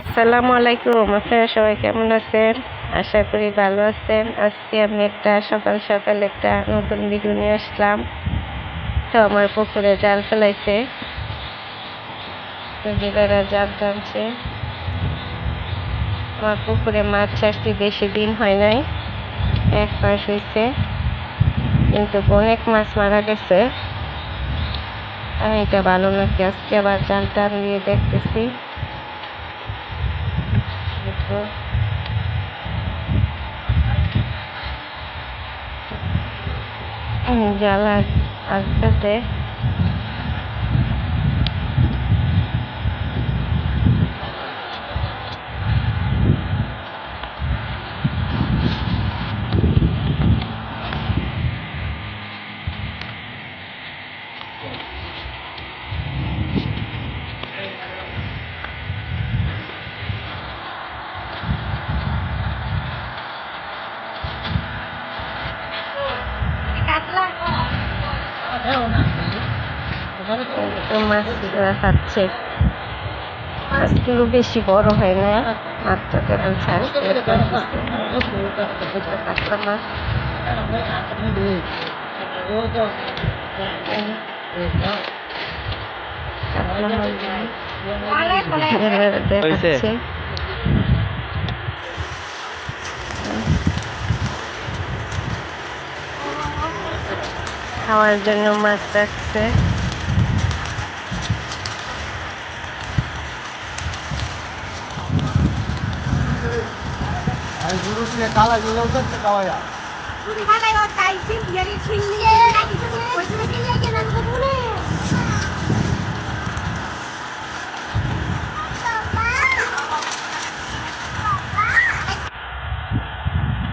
আসসালামু আলাইকুম, আপনারা সবাই কেমন আছেন? আশা করি ভালো আছেন। আজকে আমি একটা সকাল সকাল একটা নতুন ভিডিও নিয়ে আসলাম। তো আমার পুকুরে জাল ফেলাইছে। দিদারা জাল টানছে। আমার পুকুরে মাছ ছাড়ছি বেশি দিন হয় নাই। এক মাস হয়েছে কিন্তু অনেক মাছ মারা গেছে। আমি এটা ভালো নাকি? আজকে আবার জাল টান দিয়ে দেখতেছি। দেখো জ্বালা আসতেছে মাছ খাচ্ছে মাছগুলো বেশি বড় হয় না মাত্র কাতলা মাছ দেখাচ্ছে খাওয়ার জন্য মাছ রাখছে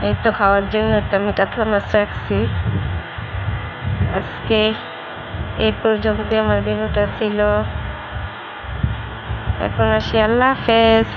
এই তো খাওয়ার জন্য একটা মেটাথন মাছ রাখছি আজকে এই পর্যন্ত আমার ভিডিওটা ছিল। এখন আসি আল্লাহ হাফেজ।